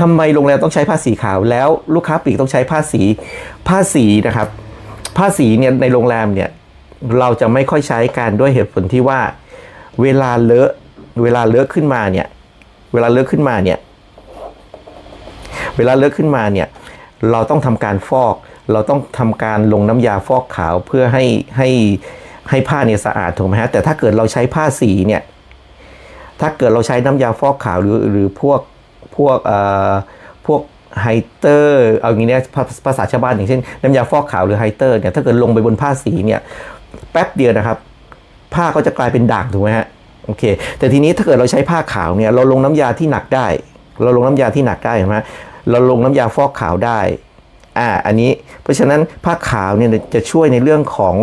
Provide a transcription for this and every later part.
ทำไมโรงแรมต้องใช้ผ้าสีขาว แล้วลูกค้าปลีกต้องใช้ผ้าสีผ้าสีนะครับ ผ้าสีเนี่ยในโรงแรมเนี่ยเราจะไม่ค่อยใช้กันด้วยเหตุผลที่ว่า เวลาเลอะเวลาเลอะขึ้นมาเนี่ยเวลาเลอะขึ้นมาเนี่ยเวลาเลอะขึ้นมาเนี่ยเราต้องทำการฟอก เราต้องทำการลงน้ำยาฟอกขาวเพื่อให้ให้ให้ผ้าเนี่ยสะอาดถูกไหมฮะแต่ถ้าเกิดเราใช้ผ้าสีเนี่ยถ้าเกิดเราใช้น้ำยาฟอกขาวหรือหรือพวก พวกเอ่อพวกไฮเตอร์เอาอย่างนี้เนี่ยภาษาชาวบ้านอย่างเช่นน้ำยาฟอกขาวหรือไฮเตอร์เนี่ยถ้าเกิดลงไปบนผ้าสีเนี่ยแป๊บเดียวนะครับ ผ้าก็จะกลายเป็นด่างถูกไหมฮะโอเค แต่ทีนี้ถ้าเกิดเราใช้ผ้าขาวเนี่ยเราลงน้ำยาที่หนักได้ เราลงน้ำยาที่หนักได้เห็นไหมเราลงน้ำยาฟอกขาวได้อ่าอันนี้เพราะฉะนั้นผ้าขาวเนี่ยจะช่วยในเรื่องของ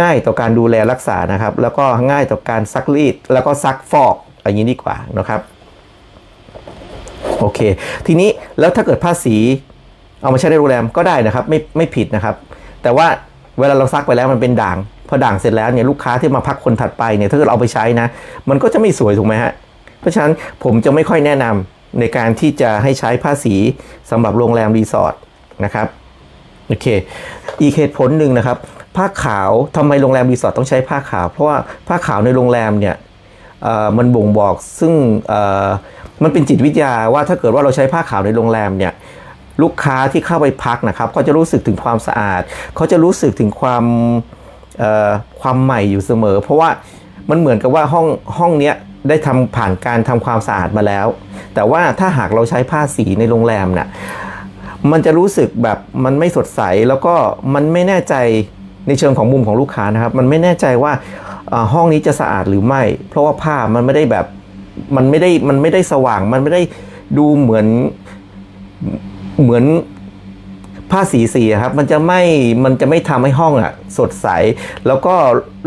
ง่ายต่อการดูแลรักษานะครับ แล้วก็ง่ายต่อการซักรีดแล้วก็ซักฟอกอย่างนี้ดีกว่านะครับ โอเค ทีนี้แล้วถ้าเกิดผ้าสีเอามาใช้ในโรงแรมก็ได้นะครับ ไม่ไม่ผิดนะครับ แต่ว่าเวลาเราซักไปแล้วมันเป็นด่าง พอด่างเสร็จแล้วเนี่ยลูกค้าที่มาพักคนถัดไปเนี่ยถ้าเกิดเอาไปใช้นะ มันก็จะไม่สวยถูกไหมฮะเพราะฉะนั้นผมจะไม่ค่อยแนะนำในการที่จะให้ใช้ผ้าสีสำหรับโรงแรมรีสอร์ทนะครับโอเค อีกเหตุผลหนึ่งนะครับ ผ้าขาวทำไมโรงแรมรีสอร์ทต้องใช้ผ้าขาว เพราะว่าผ้าขาวในโรงแรมเนี่ย มันบ่งบอกซึ่งมันเป็นจิตวิทยาว่าถ้าเกิดว่าเราใช้ผ้าขาวในโรงแรมเนี่ยลูกค้าที่เข้าไปพักนะครับก็จะรู้สึกถึงความสะอาด เขาจะรู้สึกถึงความความใหม่อยู่เสมอ เพราะว่ามันเหมือนกับว่าห้องห้องเนี้ยได้ทำผ่านการทำความสะอาดมาแล้ว แต่ว่าถ้าหากเราใช้ผ้าสีในโรงแรมน่ะมันจะรู้สึกแบบมันไม่สดใสแล้วก็มันไม่แน่ใจในเชิงของมุมของลูกค้านะครับ มันไม่แน่ใจว่า ห้องนี้จะสะอาดหรือไม่ เพราะว่าผ้ามันไม่ได้แบบมันไม่ได้มันไม่ได้สว่าง มันไม่ได้ดูเหมือนเหมือนผ้าสีสีครับ มันจะไม่มันจะไม่ทำให้ห้องอะสดใส แล้วก็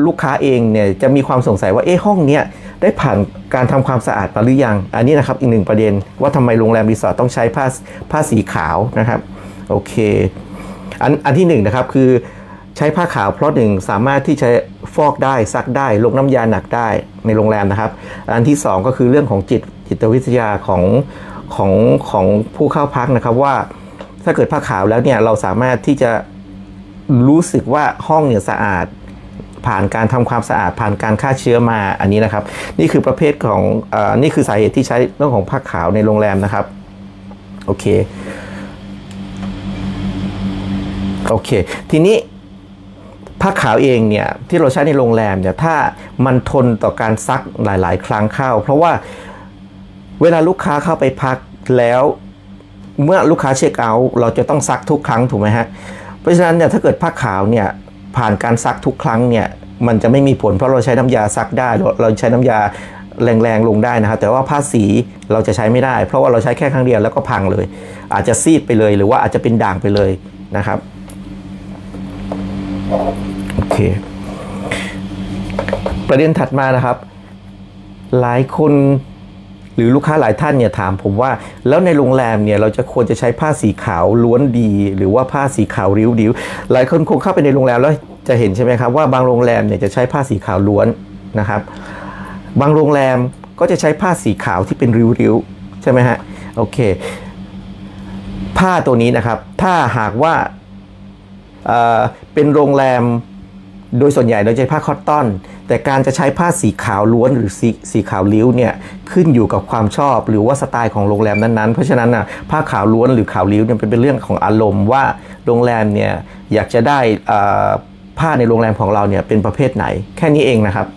ลูกค้าเองเนี่ยจะมีความสงสัยว่าเอ๊ะห้องเนี้ยได้ผ่านการทำความสะอาดมาหรือยัง อันนี้นะครับอีกหนึ่งประเด็นว่าทำไมโรงแรมรีสอร์ทต้องใช้ผ้าผ้าสีขาวนะครับ โอเค อันอันที่หนึ่งนะครับคือ ใช้ผ้าขาวเพราะหนึ่งสามารถที่จะฟอกได้ซักได้ลงน้ำยาหนักได้ในโรงแรมนะครับ อันที่สองก็คือเรื่องของจิตจิตวิทยาของของของผู้เข้าพักนะครับว่าถ้าเกิดผ้าขาวแล้วเนี่ยเราสามารถที่จะรู้สึกว่าห้องเนี่ยสะอาด ผ่านการทำความสะอาดผ่านการฆ่าเชื้อมาอันนี้นะครับ นี่คือประเภทของอนี่คือสาเหตุที่ใช้เรื่องของผ้าขาวในโรงแรมนะครับโอเคโอเค ทีนี้ ผ้าขาวเองเนี่ยที่เราใช้ในโรงแรมเนี่ยถ้ามันทนต่อการซักหลาย ๆ ครั้งเข้า เพราะว่าเวลาลูกค้าเข้าไปพักแล้ว เมื่อลูกค้าเช็คเอาท์เราจะต้องซักทุกครั้งถูกไหมฮะเพราะฉะนั้นเนี่ยถ้าเกิดผ้าขาวเนี่ยผ่านการซักทุกครั้งเนี่ยมันจะไม่มีผลเพราะเราใช้น้ำยาซักได้ เราเราใช้น้ำยาแรงๆลงได้นะครับแต่ว่าผ้าสีเราจะใช้ไม่ได้ เพราะว่าเราใช้แค่ครั้งเดียวแล้วก็พังเลย อาจจะซีดไปเลยหรือว่าอาจจะเป็นด่างไปเลยนะครับ โอเค ประเด็นถัดมานะครับ หลายคนหรือลูกค้าหลายท่านเนี่ยถามผมว่า แล้วในโรงแรมเนี่ยเราจะควรจะใช้ผ้าสีขาวล้วนดี หรือว่าผ้าสีขาวริ้วดิวหลายคนคงเข้าไปในโรงแรมแล้วจะเห็นใช่ไหมครับว่าบางโรงแรมเนี่ยจะใช้ผ้าสีขาวล้วนนะครับ บางโรงแรมก็จะใช้ผ้าสีขาวที่เป็นริ้วๆใช่ไหมฮะโอเค ผ้าตัวนี้นะครับ ถ้าหากว่า เป็นโรงแรมโดยส่วนใหญ่เราใช้ผ้าคอตตอน แต่การจะใช้ผ้าสีขาวล้วนหรือสีสีขาวลิ้วเนี่ยขึ้นอยู่กับความชอบหรือว่าสไตล์ของโรงแรมนั้นๆ เพราะฉะนั้นน่ะผ้าขาวล้วนหรือขาวลิ้วเนี่ยเป็นเรื่องของอารมณ์ว่าโรงแรมเนี่ยอยากจะได้อ่อผ้าในโรงแรมของเราเนี่ยเป็นประเภทไหนแค่นี้เองนะครับ